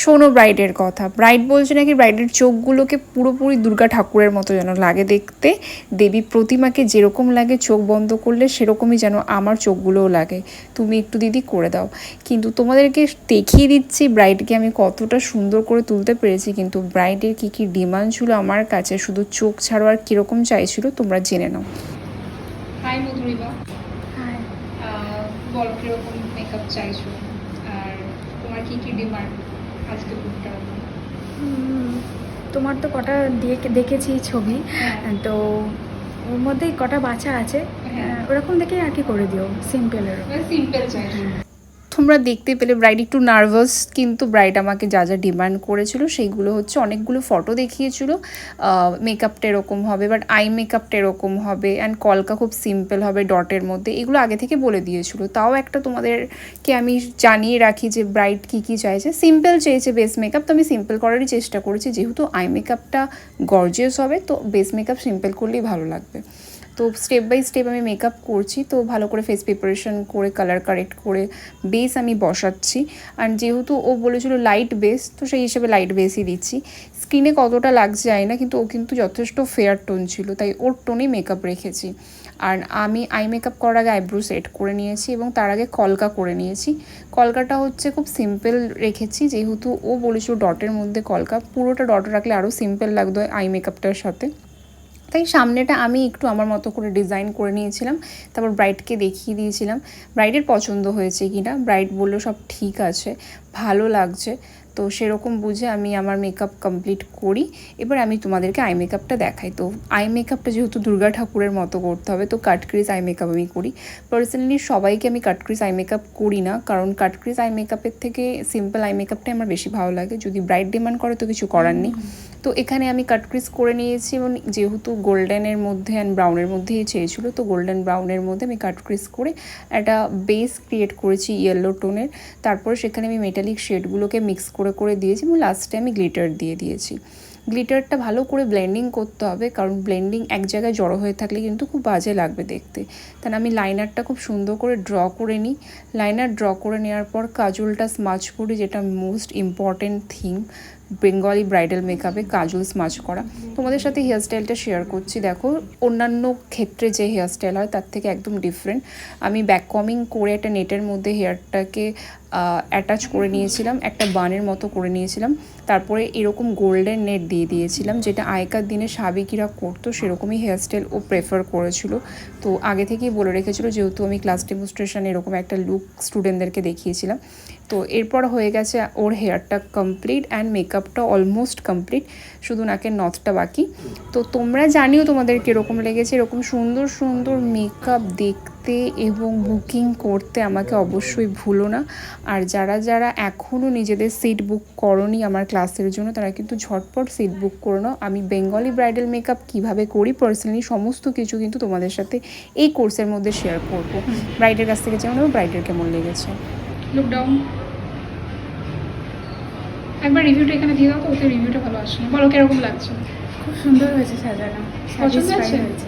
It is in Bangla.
শোনো ব্রাইডের কথা। ব্রাইড বলছে নাকি ব্রাইডের চোখগুলোকে পুরোপুরি দুর্গা ঠাকুরের মতো যেন লাগে দেখতে। দেবী প্রতিমাকে যেরকম লাগে চোখ বন্ধ করলে সেরকমই যেন আমার চোখগুলোও লাগে। তুমি একটু দিদি করে দাও। কিন্তু তোমাদেরকে দেখিয়ে দিচ্ছি ব্রাইডকে আমি কতটা সুন্দর করে তুলতে পেরেছি। কিন্তু ব্রাইডের কী কী ডিমান্ড ছিল আমার কাছে শুধু চোখ ছাড়ো আর কীরকম চাইছিল তোমরা জেনে নাও। হাই মধুরিমা। আহ, বলো কীরকম মেকআপ চাইছো? আর তোমার কি কি ডিমান্ড? আজকে তোমার তো কটা দেখেছি ছবি হ্যাঁ। তো ওর মধ্যেই কটা বাচ্চা আছে হ্যাঁ। ওরকম দেখে আর কি করে দিও সিম্পলের সিম্পল চাইছো তোমরা দেখতে পেলে ব্রাইড একটু নার্ভাস কিন্তু ব্রাইড আমাকে যা যা ডিমান্ড করেছিল সেইগুলো হচ্ছে অনেকগুলো ফটো দেখিয়েছিল। মেকআপটা এরকম হবে বাট আই মেকআপটা এরকম হবে অ্যান্ড কলকা খুব সিম্পল হবে ডটের মধ্যে। এগুলো আগে থেকে বলে দিয়েছিল। তাও একটা তোমাদেরকে আমি জানিয়ে রাখি যে ব্রাইড কী কী চাইছে। সিম্পল চেয়েছে বেস মেকআপ তো আমি সিম্পল করারই চেষ্টা করেছি। যেহেতু আই মেকআপটা গর্জিয়াস হবে, তো বেস মেকআপ সিম্পল করলেই ভালো লাগবে। তো স্টেপ বাই স্টেপ আমি মেকআপ করছি, তো ভালো করে ফেস প্রিপারেশন করে কালার কারেক্ট করে বেস আমি বসাচ্ছি। আর যেহেতু ও বলেছিল লাইট বেস তো সেই হিসেবে লাইট বেসই দিচ্ছি। স্কিনে কতটা লাগছে যায় না, কিন্তু ও কিন্তু যথেষ্ট ফেয়ার টোন ছিল, তাই ওর টোনেই মেকআপ রেখেছি। আর আমি আই মেকআপ করার আগে আইব্রো সেট করে নিয়েছি এবং তার আগে কলকা করে নিয়েছি। কলকাটা হচ্ছে খুব সিম্পল রেখেছি, যেহেতু ও বলেছিল ডটের মধ্যে কলকা, পুরোটা ডট রাখলে আরও সিম্পল লাগতো আই মেকআপটার সাথে। তাই সামনেটা আমি একটু আমার মতো করে ডিজাইন করে নিয়েছিলাম। তারপর ব্রাইডকে দেখিয়ে দিয়েছিলাম। ব্রাইডের পছন্দ হয়েছে কি না বলল, সব ঠিক আছে, ভালো লাগছে। তো সেরকম বুঝে আমি আমার মেকআপ কমপ্লিট করি। এবার আমি তোমাদেরকে আই মেকআপটা দেখাই। তো আই মেকআপটা যেহেতু দুর্গা ঠাকুরের মতো করতে হবে, তো কাটক্রিজ আই মেকআপ আমি করি। পার্সোনালি সবাইকে আমি কাটক্রিজ আই মেকআপ করি না, কারণ কাটক্রিজ আই মেকআপের থেকে সিম্পল আই মেকআপটাই আমার বেশি ভালো লাগে। যদি ব্রাইট ডিমান্ড করে তো কিছু করার নেই। তো এখানে আমি কাট ক্রিজ করে নিয়েছি এবং যেহেতু গোল্ডেনের মধ্যে অ্যান্ড ব্রাউনের মধ্যেই চেয়েছিলো, তো গোল্ডেন ব্রাউনের মধ্যে আমি কাট ক্রিজ করে একটা বেস ক্রিয়েট করেছি ইয়েলো টোনের তারপর সেখানে আমি মেটালিক শেডগুলোকে মিক্স করে করে দিয়েছি এবং লাস্টে আমি গ্লিটার দিয়ে দিয়েছি। গ্লিটারটা ভালো করে ব্লেন্ডিং করতে হবে, কারণ ব্লেন্ডিং এক জায়গায় জড়ো হয়ে থাকলে কিন্তু খুব বাজে লাগবে দেখতে। তাহলে আমি লাইনারটা খুব সুন্দর করে ড্র করে নিই। লাইনার ড্র করে নেওয়ার পর কাজলটা স্মাচ করি যেটা most important thing Bengali bridal মেকআপে কাজল স্মাচ করা। তোমাদের সাথে হেয়ারস্টাইলটা শেয়ার করছি। দেখো, অন্যান্য ক্ষেত্রে যে হেয়ারস্টাইল হয়, তার থেকে একদম ডিফারেন্ট আমি ব্যাক কমিং করে একটা নেটের মধ্যে হেয়ারটাকে অ্যাটাচ করে নিয়েছিলাম, একটা বানের মতো করে নিয়েছিলাম। তারপরে এরকম গোল্ডেন নেট দিয়ে দিয়েছিলাম, যেটা আগেকার দিনে সাবেকিরা করতো, সেরকমই হেয়ারস্টাইল ও প্রেফার করেছিল। তো আগে থেকেই বলে রেখেছিল, যেহেতু আমি ক্লাস ডেমনস্ট্রেশনে এরকম একটা লুক স্টুডেন্টদেরকে দেখিয়েছিলাম। তো এরপর হয়ে গেছে ওর হেয়ারটা কমপ্লিট অ্যান্ড মেকআপটা অলমোস্ট কমপ্লিট শুধু নাকের নথটা বাকি। তো তোমরা জানিও তোমাদের কীরকম লেগেছে, এরকম সুন্দর সুন্দর মেকআপ দেখতে এবং বুকিং করতে আমাকে অবশ্যই ভুলো না। আর যারা যারা এখনও নিজেদের সিট বুক করনি আমার ক্লাসের জন্য, তারা কিন্তু ঝটপট সিট বুক করে নাও। আমি বেঙ্গলি ব্রাইডাল মেকআপ কীভাবে করি পার্সোনালি সমস্ত কিছু কিন্তু তোমাদের সাথে এই কোর্সের মধ্যে শেয়ার করব। ব্রাইডের কাছ থেকে যেমন ব্রাইডের কেমন লেগেছে। লুক ডাউন একবার রিভিউটা এখানে দিয়ে দাও তো ওতে রিভিউটা ভালো আসে বলো কীরকম লাগছে? খুব সুন্দর হয়েছে সাজানো। পছন্দ? হয়েছে।